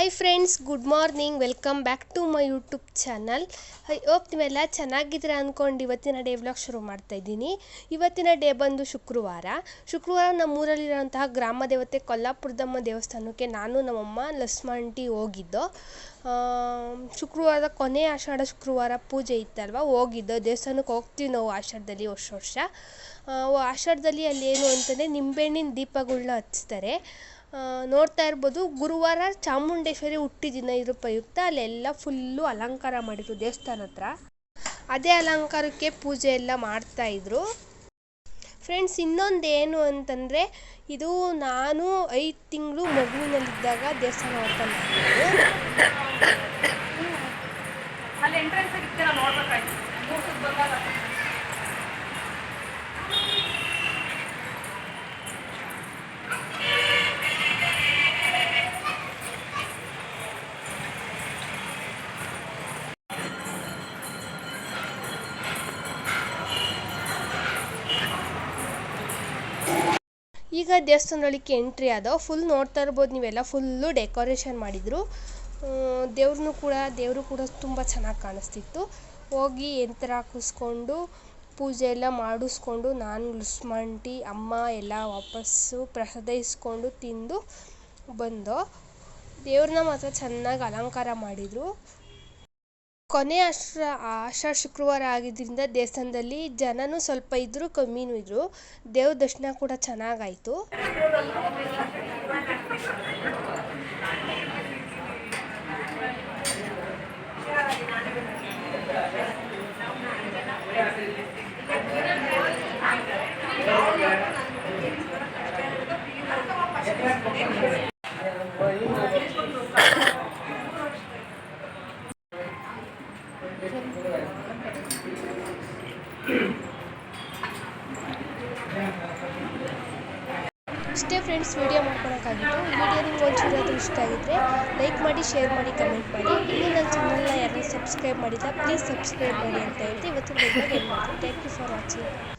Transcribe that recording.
Hi friends good morning welcome back to my YouTube channel hope ನೀವೆಲ್ಲ ಚೆನ್ನಾಗಿದ್ದೀರಾ ಅಂದ್ಕೊಂಡು ಇವತ್ತಿನ ಡೇ ವ್ಲಾಗ್ ಶುರು ಮಾಡ್ತಾ ಇದ್ದೀನಿ. ಇವತ್ತಿನ ಡೇ ಬಂದು ಶುಕ್ರವಾರ. ಶುಕ್ರವಾರ ನಮ್ಮ ಊರಲ್ಲಿರೋಂತಹ ಗ್ರಾಮ ದೇವತೆ ಕೊಲ್ಲಾಪುರದಮ್ಮ ದೇವಸ್ಥಾನಕ್ಕೆ ನಾನು, ನಮ್ಮಮ್ಮ ಲಸ್ಮಂಟಿ ಹೋಗಿದ್ದೋ. ಶುಕ್ರವಾರದ ಕೊನೆ ಆಷಾಢ ಶುಕ್ರವಾರ ಪೂಜೆ ಇತ್ತಲ್ವ? ಹೋಗಿದ್ದೋ. ದೇವಸ್ಥಾನಕ್ಕೆ ಹೋಗ್ತೀವಿ ನಾವು ಆಷಾಢದಲ್ಲಿ ವರ್ಷ ವರ್ಷ. ಆಷಾಢದಲ್ಲಿ ಅಲ್ಲಿ ಏನು ಅಂತಂದರೆ ನಿಂಬೆಹಣ್ಣಿನ ದೀಪಗಳನ್ನ ಹಚ್ತಾರೆ. ನೋಡ್ತಾ ಇರ್ಬೋದು, ಗುರುವಾರ ಚಾಮುಂಡೇಶ್ವರಿ ಹುಟ್ಟಿದಿನ ಇದ್ರ ಪ್ರಯುಕ್ತ ಅಲ್ಲೆಲ್ಲ ಫುಲ್ಲು ಅಲಂಕಾರ ಮಾಡಿದ್ರು ದೇವಸ್ಥಾನ ಹತ್ರ. ಅದೇ ಅಲಂಕಾರಕ್ಕೆ ಪೂಜೆ ಎಲ್ಲ ಮಾಡ್ತಾ ಇದ್ರು. ಫ್ರೆಂಡ್ಸ್ ಇನ್ನೊಂದು ಏನು ಅಂತಂದರೆ, ಇದು ನಾನು ಐದು ತಿಂಗಳು ಮಗುವಿನಲ್ಲಿದ್ದಾಗ ದೇವಸ್ಥಾನ ಓಪನ್ ಮಾಡಿದ್ದು. ಈಗ ದೇವಸ್ಥಾನದೊಳಕ್ಕೆ ಎಂಟ್ರಿ ಆದವು. ಫುಲ್ ನೋಡ್ತಾ ಇರ್ಬೋದು ನೀವೆಲ್ಲ. ಫುಲ್ಲು ಡೆಕೋರೇಷನ್ ಮಾಡಿದರು. ದೇವ್ರನ್ನೂ ಕೂಡ, ದೇವರು ಕೂಡ ತುಂಬ ಚೆನ್ನಾಗಿ ಕಾಣಿಸ್ತಿತ್ತು. ಹೋಗಿ ಯಂತ್ರ ಹಾಕಿಸ್ಕೊಂಡು, ಪೂಜೆ ಎಲ್ಲ ಮಾಡಿಸ್ಕೊಂಡು, ನಾನು ಲುಸ್ಮಂಟಿ ಅಮ್ಮ ಎಲ್ಲ ವಾಪಸ್ಸು ಪ್ರಸಾದ ಇಸ್ಕೊಂಡು ತಿಂದು ಬಂದೋ ದೇವ್ರನ್ನ ಮಾತ್ರ ಚೆನ್ನಾಗಿ ಅಲಂಕಾರ ಮಾಡಿದರು. ಕೊನೆ ಆಶ್ರ ಆಷಾಢ ಶುಕ್ರವಾರ ಆಗಿದ್ದರಿಂದ ದೇವಸ್ಥಾನದಲ್ಲಿ ಜನನೂ ಸ್ವಲ್ಪ ಇದ್ದರು, ಕಮ್ಮಿನೂ ಇದ್ದರು. ದೇವ್ರ ದರ್ಶನ ಕೂಡ ಚೆನ್ನಾಗಾಯಿತು. ಇಷ್ಟೇ ಫ್ರೆಂಡ್ಸ್ ವಿಡಿಯೋ ಮಾಡ್ಕೊಳಕ್ಕಾಗಿತ್ತು. ಈ ವಿಡಿಯೋ ನಿಮ್ಗೆ ಒಂಚೂರು ಆದರೂ ಇಷ್ಟ ಆಗಿದ್ರೆ ಲೈಕ್ ಮಾಡಿ ಶೇರ್ ಮಾಡಿ ಕಮೆಂಟ್ ಮಾಡಿ. ಇನ್ನೂ ನನ್ನ ಚಾನಲ್ನ ಯಾರನ್ನೂ ಸಬ್ಸ್ಕ್ರೈಬ್ ಮಾಡಿಲ್ಲ ಪ್ಲೀಸ್ ಸಬ್ಸ್ಕ್ರೈಬ್ ಮಾಡಿ ಅಂತ ಹೇಳ್ತೀವಿ. ಇವತ್ತು ಥ್ಯಾಂಕ್ ಯು ಫಾರ್ ವಾಚಿಂಗ್